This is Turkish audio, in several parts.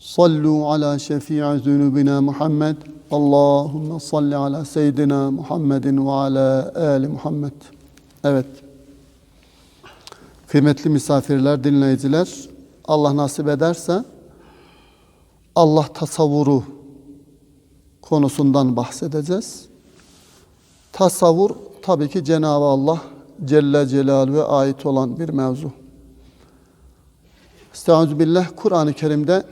Sallu ala şefii zunubina Muhammed. Allahümme salli ala seyyidina Muhammedin ve ala ali Muhammed. Evet. Kıymetli misafirler, dinleyiciler, Allah nasip ederse Allah tasavvuru konusundan bahsedeceğiz. Tasavvur tabii ki Cenab-ı Allah Celle Celaluhu'ya ait olan bir mevzu. Estağfirullah Kur'an-ı Kerim'de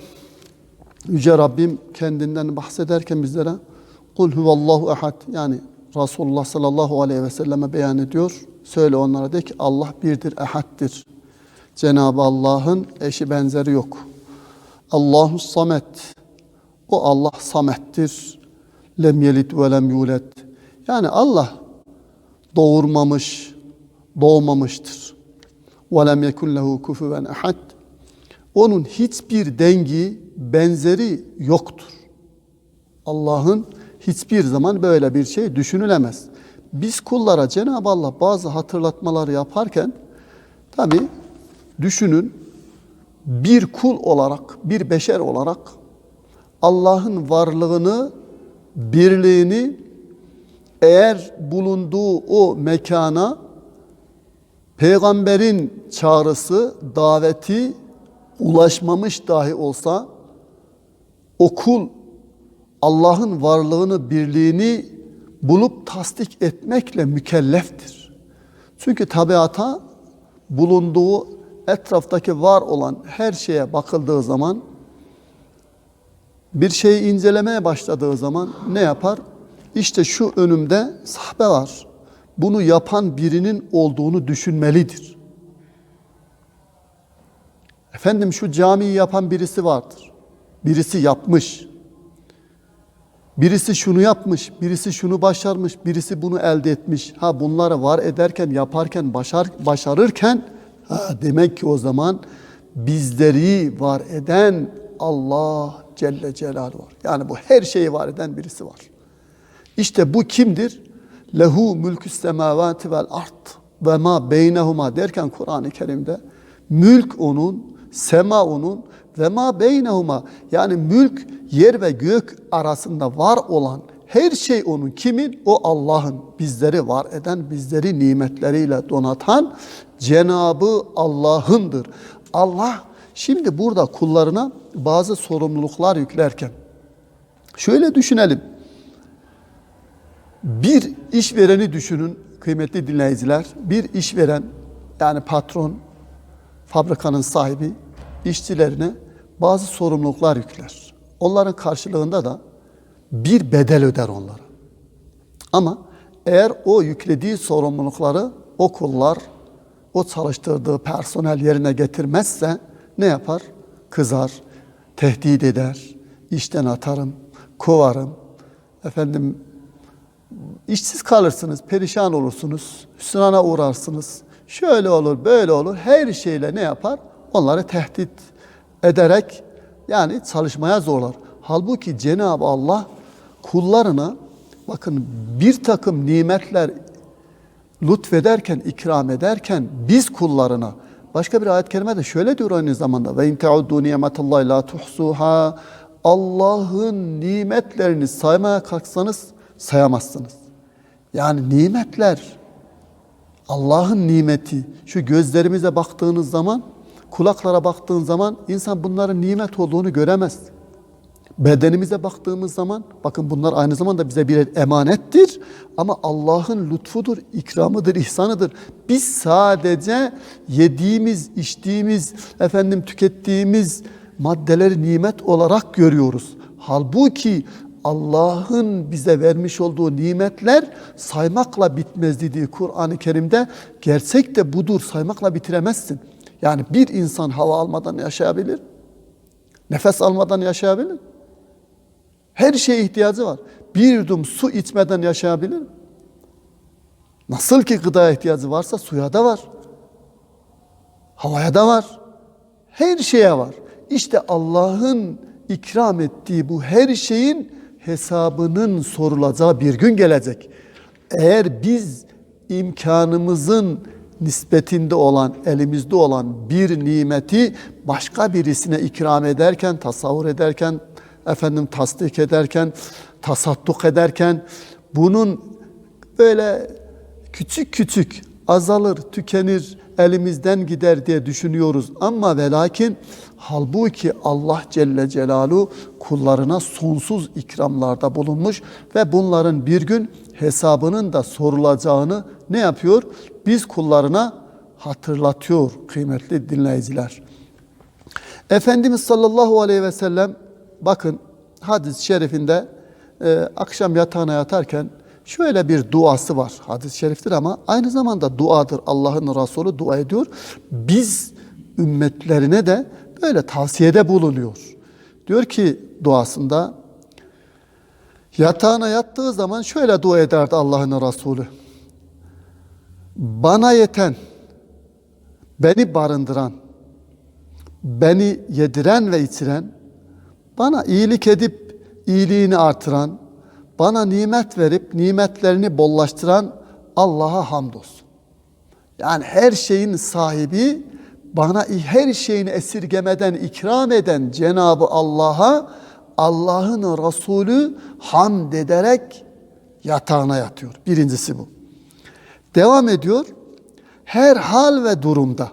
Yüce Rabbim kendinden bahsederken bizlere Kul huvallahu ehad yani Resulullah sallallahu aleyhi ve selleme beyan ediyor. Söyle onlara de ki Allah birdir, ehaddir. Cenab-ı Allah'ın eşi benzeri yok. Allahu samet. O Allah samettir. Lem yelit ve lem yulet. Yani Allah doğurmamış, doğmamıştır. Ve lem yekun lehu kufuven ehad. Onun hiçbir dengi, benzeri yoktur. Allah'ın hiçbir zaman böyle bir şey düşünülemez. Biz kullara Cenab-ı Allah bazı hatırlatmalar yaparken tabi düşünün bir kul olarak, bir beşer olarak Allah'ın varlığını, birliğini eğer bulunduğu o mekana peygamberin çağrısı, daveti ulaşmamış dahi olsa o kul Allah'ın varlığını, birliğini bulup tasdik etmekle mükelleftir. Çünkü tabiata bulunduğu etraftaki var olan her şeye bakıldığı zaman bir şeyi incelemeye başladığı zaman ne yapar? İşte şu önümde sahbe var. Bunu yapan birinin olduğunu düşünmelidir. Efendim şu camiyi yapan birisi vardır. Birisi yapmış. Birisi şunu yapmış, birisi şunu başarmış, birisi bunu elde etmiş. Ha bunları var ederken, yaparken, başar, başarırken ha, demek ki o zaman bizleri var eden Allah Celle Celaluhu var. Yani bu her şeyi var eden birisi var. İşte bu kimdir? Lehu mülkü semavati vel art ve ma beynehuma derken Kur'an-ı Kerim'de mülk onun, sema onun ve ma beynehuma yani mülk yer ve gök arasında var olan her şey onun kimin? O Allah'ın bizleri var eden, bizleri nimetleriyle donatan Cenabı Allah'ındır. Allah şimdi burada kullarına bazı sorumluluklar yüklerken şöyle düşünelim. Bir işvereni düşünün kıymetli dinleyiciler. Bir işveren yani patron, fabrikanın sahibi işçilerine bazı sorumluluklar yükler. Onların karşılığında da bir bedel öder onlara. Ama eğer o yüklediği sorumlulukları o kullar, o çalıştırdığı personel yerine getirmezse ne yapar? Kızar, tehdit eder, işten atarım, kovarım, efendim işsiz kalırsınız, perişan olursunuz, hüsrana uğrarsınız. Şöyle olur, böyle olur. Her şeyle ne yapar? Onları tehdit ederek yani çalışmaya zorlar. Halbuki Cenab-ı Allah kullarına bakın bir takım nimetler lütfederken, ikram ederken biz kullarına başka bir ayet kerimede şöyle diyor aynı zamanda ve in teuddu nimetallahi la tuhsuha Allah'ın nimetlerini saymaya kalksanız sayamazsınız. Yani nimetler Allah'ın nimeti şu gözlerimize baktığınız zaman kulaklara baktığın zaman insan bunların nimet olduğunu göremez. Bedenimize baktığımız zaman bakın bunlar aynı zamanda bize bir emanettir ama Allah'ın lütfudur, ikramıdır, ihsanıdır. Biz sadece yediğimiz, içtiğimiz, efendim tükettiğimiz maddeleri nimet olarak görüyoruz. Halbuki Allah'ın bize vermiş olduğu nimetler saymakla bitmez dediği Kur'an-ı Kerim'de gerçek de budur saymakla bitiremezsin. Yani bir insan hava almadan yaşayabilir. Nefes almadan yaşayabilir. Her şeye ihtiyacı var. Bir yudum su içmeden yaşayabilir. Nasıl ki gıda ihtiyacı varsa suya da var. Havaya da var. Her şeye var. İşte Allah'ın ikram ettiği bu her şeyin hesabının sorulacağı bir gün gelecek. Eğer biz imkanımızın nispetinde olan, elimizde olan bir nimeti başka birisine ikram ederken, tasavvur ederken, efendim tasdik ederken, tasadduk ederken bunun böyle küçük küçük azalır, tükenir, elimizden gider diye düşünüyoruz. Ama ve lakin halbuki Allah Celle Celaluhu kullarına sonsuz ikramlarda bulunmuş ve bunların bir gün hesabının da sorulacağını ne yapıyor? Biz kullarına hatırlatıyor kıymetli dinleyiciler. Efendimiz sallallahu aleyhi ve sellem bakın hadis-i şerifinde e, akşam yatağına yatarken şöyle bir duası var. Hadis-i şeriftir ama aynı zamanda duadır. Allah'ın Resulü dua ediyor. Biz ümmetlerine de böyle tavsiyede bulunuyor. Diyor ki duasında yatağına yattığı zaman şöyle dua ederdi Allah'ın Resulü. Bana yeten, beni barındıran, beni yediren ve içiren, bana iyilik edip iyiliğini artıran, bana nimet verip nimetlerini bollaştıran Allah'a hamdolsun. Yani her şeyin sahibi, bana her şeyini esirgemeden ikram eden Cenabı Allah'a Allah'ın Resulü hamd ederek yatağına yatıyor. Birincisi bu. Devam ediyor. Her hal ve durumda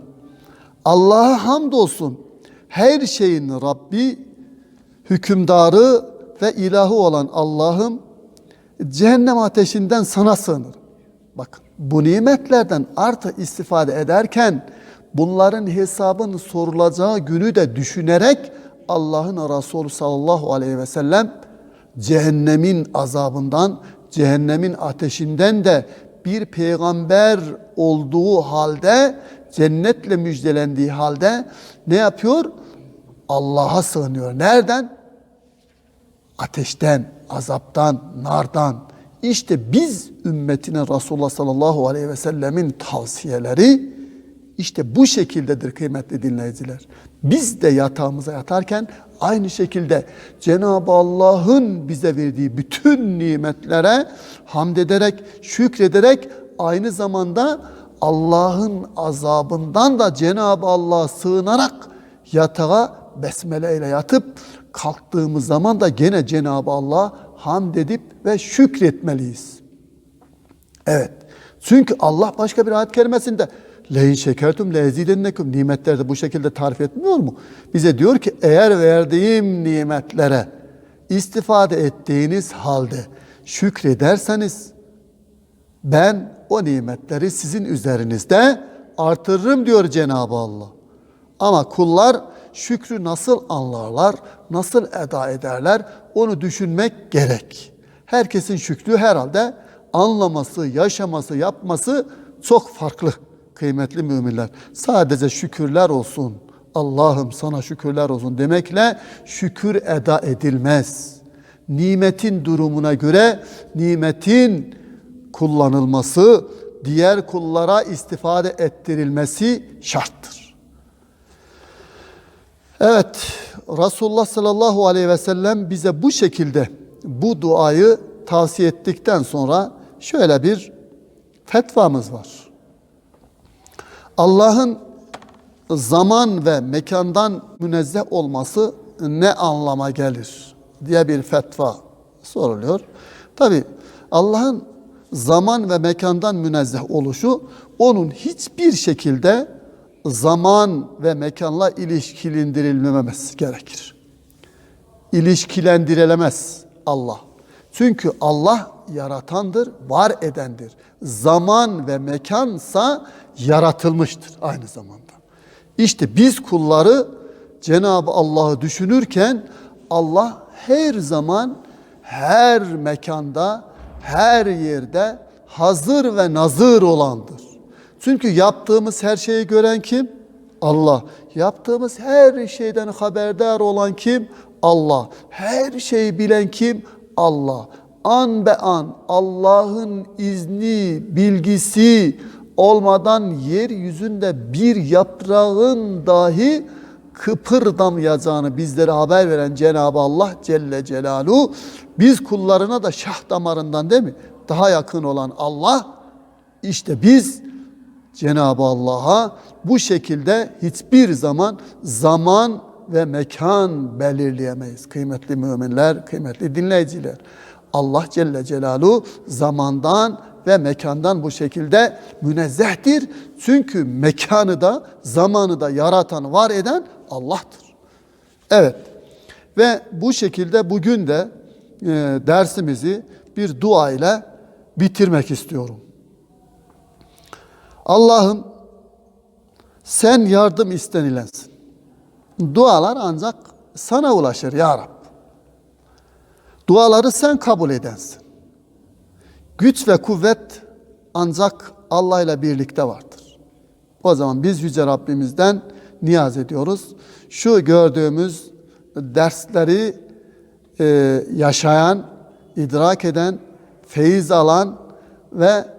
Allah'a hamdolsun. Her şeyin Rabbi, hükümdarı ve ilahı olan Allah'ım cehennem ateşinden sana sığınırım. Bakın bu nimetlerden artı istifade ederken bunların hesabının sorulacağı günü de düşünerek Allah'ın Resulü sallallahu aleyhi ve sellem cehennemin azabından, cehennemin ateşinden de bir peygamber olduğu halde, cennetle müjdelendiği halde ne yapıyor? Allah'a sığınıyor. Nereden? Ateşten, azaptan, nardan. İşte biz ümmetine Resulullah sallallahu aleyhi ve sellemin tavsiyeleri işte bu şekildedir kıymetli dinleyiciler. Biz de yatağımıza yatarken aynı şekilde Cenab-ı Allah'ın bize verdiği bütün nimetlere hamd ederek, şükrederek aynı zamanda Allah'ın azabından da Cenab-ı Allah'a sığınarak yatağa besmele ile yatıp kalktığımız zaman da gene Cenab-ı Allah'a hamd edip ve şükretmeliyiz. Evet. Çünkü Allah başka bir ayet kerimesinde Leyin şekertum lezidennekum nimetlerde bu şekilde tarif etmiyor mu? Bize diyor ki eğer verdiğim nimetlere istifade ettiğiniz halde şükrederseniz ben o nimetleri sizin üzerinizde artırırım diyor Cenab-ı Allah. Ama kullar şükrü nasıl anlarlar, nasıl eda ederler onu düşünmek gerek. Herkesin şükrü herhalde anlaması, yaşaması, yapması çok farklı kıymetli müminler. Sadece şükürler olsun. Allah'ım sana şükürler olsun demekle şükür eda edilmez. Nimetin durumuna göre nimetin kullanılması, diğer kullara istifade ettirilmesi şarttır. Evet, Resulullah sallallahu aleyhi ve sellem bize bu şekilde bu duayı tavsiye ettikten sonra şöyle bir fetvamız var. Allah'ın zaman ve mekandan münezzeh olması ne anlama gelir diye bir fetva soruluyor. Tabi Allah'ın zaman ve mekandan münezzeh oluşu onun hiçbir şekilde zaman ve mekanla ilişkilendirilmemesi gerekir. İlişkilendirilemez Allah. Çünkü Allah yaratandır, var edendir. Zaman ve mekansa yaratılmıştır aynı zamanda. İşte biz kulları Cenab-ı Allah'ı düşünürken Allah her zaman her mekanda, her yerde hazır ve nazır olandır. Çünkü yaptığımız her şeyi gören kim? Allah. Yaptığımız her şeyden haberdar olan kim? Allah. Her şeyi bilen kim? Allah. an be an Allah'ın izni, bilgisi olmadan yeryüzünde bir yaprağın dahi kıpırdamayacağını bizlere haber veren Cenab-ı Allah Celle Celaluhu biz kullarına da şah damarından değil mi? Daha yakın olan Allah işte biz Cenab-ı Allah'a bu şekilde hiçbir zaman zaman ve mekan belirleyemeyiz. Kıymetli müminler, kıymetli dinleyiciler. Allah Celle Celaluhu zamandan ve mekandan bu şekilde münezzehtir. Çünkü mekanı da zamanı da yaratan, var eden Allah'tır. Evet ve bu şekilde bugün de e, dersimizi bir dua ile bitirmek istiyorum. Allah'ım sen yardım istenilensin. Dualar ancak sana ulaşır ya Rab. Duaları sen kabul edensin. Güç ve kuvvet ancak Allah ile birlikte vardır. O zaman biz Yüce Rabbimizden niyaz ediyoruz. Şu gördüğümüz dersleri e, yaşayan, idrak eden, feyiz alan ve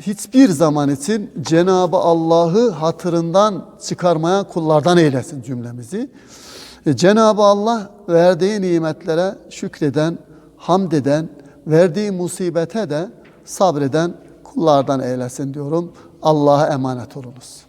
hiçbir zaman için Cenabı Allah'ı hatırından çıkarmayan kullardan eylesin cümlemizi. E, Cenabı Allah verdiği nimetlere şükreden, hamd eden, verdiği musibete de sabreden kullardan eylesin diyorum. Allah'a emanet olunuz.